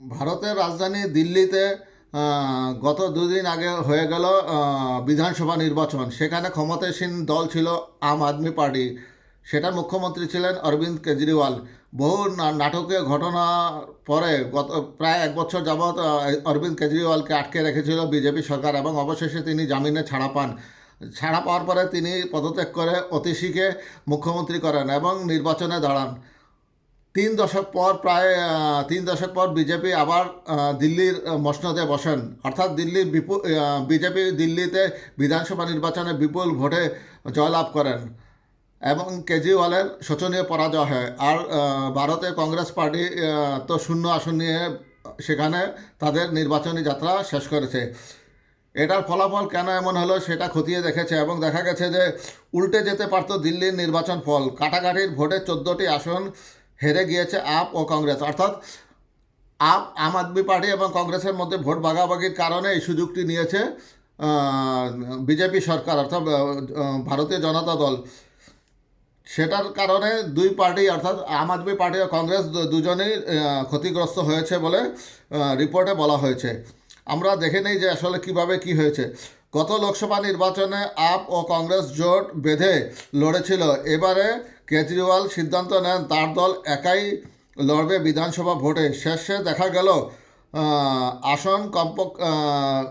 ভারতের রাজধানী দিল্লিতে গত দুদিন আগে হয়ে গেল বিধানসভা নির্বাচন। সেখানে ক্ষমতাসীন দল ছিল আম আদমি পার্টি। সেটার মুখ্যমন্ত্রী ছিলেন অরবিন্দ কেজরিওয়াল। বহু নাটকীয় ঘটনার পরে গত প্রায় এক বছর যাবৎ অরবিন্দ কেজরিওয়ালকে আটকে রেখেছিল বিজেপি সরকার এবং অবশেষে তিনি জামিনে ছাড়া পান। ছাড়া পাওয়ার পরে তিনি পদত্যাগ করে অতিশীকে মুখ্যমন্ত্রী করেন এবং নির্বাচনে দাঁড়ান। তিন দশক পর প্রায় তিন দশক পর বিজেপি আবার দিল্লির মসনদে বসেন। অর্থাৎ দিল্লির বিপুল বিজেপি দিল্লিতে বিধানসভা নির্বাচনে বিপুল ভোটে জয়লাভ করেন এবং কেজরিওয়ালের শোচনীয় পরাজয় হয়। আর ভারতে কংগ্রেস পার্টি তো শূন্য আসন নিয়ে সেখানে তাদের নির্বাচনী যাত্রা শেষ করেছে। এটার ফলাফল কেন এমন হলো সেটা খতিয়ে দেখেছে এবং দেখা গেছে যে উল্টে যেতে পারত দিল্লির নির্বাচন ফল। কাটাকাটির ভোটে চোদ্দোটি আসন হেরে গিয়েছে আপ ও কংগ্রেস। অর্থাৎ আপ, আম আদমি পার্টি এবং কংগ্রেসের মধ্যে ভোট ভাগাভাগির কারণে এই সুযোগটি নিয়েছে বিজেপি সরকার, অর্থাৎ ভারতীয় জনতা দল। সেটার কারণে দুই পার্টি, অর্থাৎ আম আদমি পার্টি ও কংগ্রেস দুজনেই ক্ষতিগ্রস্ত হয়েছে বলে রিপোর্টে বলা হয়েছে। আমরা দেখে নেই যে আসলে কীভাবে কি হয়েছে। গত লোকসভা নির্বাচনে আপ ও কংগ্রেস জোট বেঁধে লড়েছিল। এবারে কেজরিওয়াল সিদ্ধান্ত নেন তার দল একাই লড়বে বিধানসভা ভোটে। শেষে দেখা গেল আসন কমপক আহ,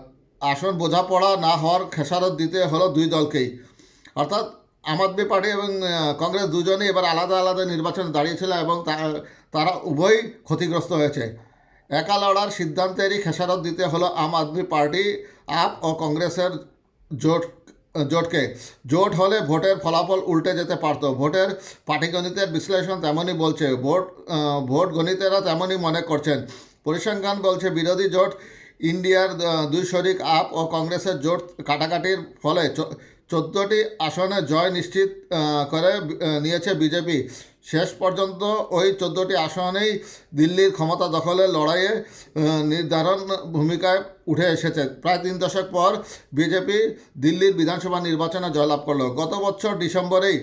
আসন বোঝাপড়া না হওয়ার খেসারত দিতে হলো দুই দলকেই। অর্থাৎ আম আদমি পার্টি এবং কংগ্রেস দুজনেই এবার আলাদা আলাদা নির্বাচনে দাঁড়িয়েছিল এবং তারা উভয়ই ক্ষতিগ্রস্ত হয়েছে। একা লড়ার সিদ্ধান্তেরই খেসারত দিতে হলো আম আদমি পার্টি। আপ ও কংগ্রেসের জোট, জোটকে। জোট হলে ভোটের ফলাফল উল্টে যেতে পারত। ভোটের পাটিগণিতের বিশ্লেষণ তেমনই বলছে। ভোট ভোট গণিতেরা তেমনই মনে করছেন। পরিসংখ্যান বলছে, বিরোধী জোট ইন্ডিয়ার দুই শরিক আপ ও কংগ্রেসের জোট কাটাকাটির ফলে চোদ্দোটি আসনে জয় নিশ্চিত করে নিয়েছে বিজেপি। শেষ পর্যন্ত ওই চোদ্দোটি আসনেই দিল্লির ক্ষমতা দখলের লড়াইয়ে নির্ধারণ ভূমিকায় উঠে এসেছে। প্রায় তিন দশক পর বিজেপি দিল্লির বিধানসভা নির্বাচনে জয়লাভ করল। গত বছর ডিসেম্বরেই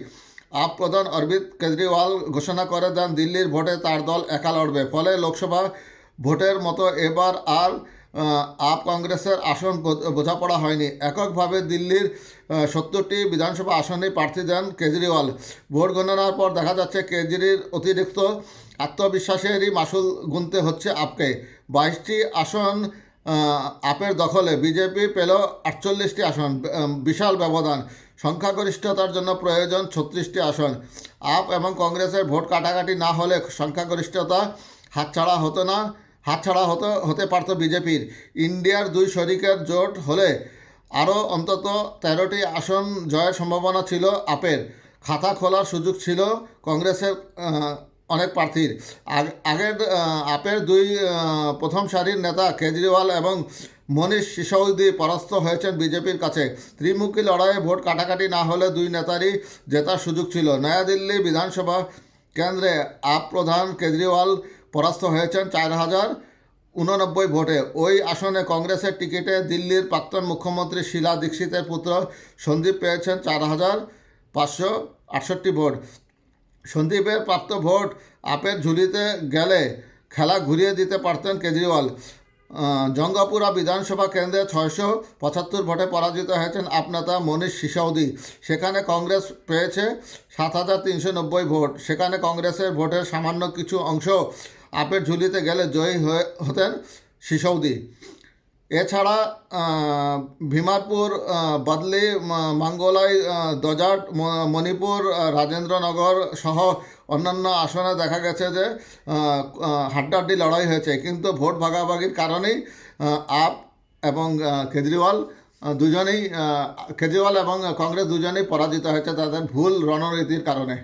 আপ প্রধান অরবিন্দ কেজরিওয়াল ঘোষণা করে দেন, দিল্লির ভোটে তার দল একা লড়বে। ফলে লোকসভা ভোটের মতো এবার আর আপ কংগ্রেসের আসন বোঝ- বোঝাপড়া হয়নি। এককভাবে দিল্লির সত্তরটি বিধানসভা আসনে প্রার্থী দেন কেজরিওয়াল। ভোট গণনার পর দেখা যাচ্ছে কেজরির অতিরিক্ত আত্মবিশ্বাসেরই মাসুল গুনতে হচ্ছে আপকে। বাইশটি আসন আপের দখলে। বিজেপি পেল আটচল্লিশটি আসন বিশাল ব্যবধান। সংখ্যাগরিষ্ঠতার জন্য প্রয়োজন ছত্রিশটি আসন। আপ এবং কংগ্রেসের ভোট কাটাকাটি না হলে সংখ্যাগরিষ্ঠতা হাতছাড়া হতো না। হাতছাড়া হতো, হতে পারত বিজেপির। ইন্ডিয়ার দুই শরিকের জোট হলে আরও অন্তত তেরোটি আসন জয়ের সম্ভাবনা ছিল আপের। খাতা খোলার সুযোগ ছিল কংগ্রেসের অনেক প্রার্থীর। আগ- আগের আপের দুই প্রথম সারির নেতা কেজরিওয়াল এবং মনীষ সিসৌদি পরাস্ত হয়েছেন বিজেপির কাছে। ত্রিমুখী লড়াইয়ে ভোট কাটাকাটি না হলে দুই নেতারই জেতার সুযোগ ছিল। নয়াদিল্লি বিধানসভা কেন্দ্রে আপ প্রধান কেজরিওয়াল পরাস্ত হয়েছেন চার হাজার উননব্বই ভোটে। ওই আসনে কংগ্রেসের টিকিটে দিল্লির প্রাক্তন মুখ্যমন্ত্রী শীলা দীক্ষিতের পুত্র সন্দীপ পেয়েছেন চার হাজার পাঁচশো আটষট্টি ভোট। সন্দীপের প্রাপ্ত ভোট আপের ঝুলিতে গেলে খেলা ঘুরিয়ে দিতে পারতেন কেজরিওয়াল। জঙ্গাপুরা বিধানসভা কেন্দ্রে ছয়শো পঁচাত্তর ভোটে পরাজিত হয়েছেন আপনেতা মনীষ সিসৌদি সেখানে কংগ্রেস পেয়েছে সাত হাজার তিনশো নব্বই ভোট। সেখানে কংগ্রেসের ভোটের সামান্য কিছু অংশ আপের ঝুলিতে গেলে জয়ী হয়ে হতেন সিসৌদি। এছাড়া ভীমারপুর বদলি মাঙ্গলাই দজাট মণিপুর রাজেন্দ্রনগর সহ অন্যান্য আসনে দেখা গেছে যে হাড্ডাহাড্ডি লড়াই হয়েছে। কিন্তু ভোট ভাগাভাগির কারণেই আপ এবং কেজরিওয়াল দুজনেই কেজরিওয়াল এবং কংগ্রেস দুজনেই পরাজিত হয়েছে তাদের ভুল রণনীতির কারণে।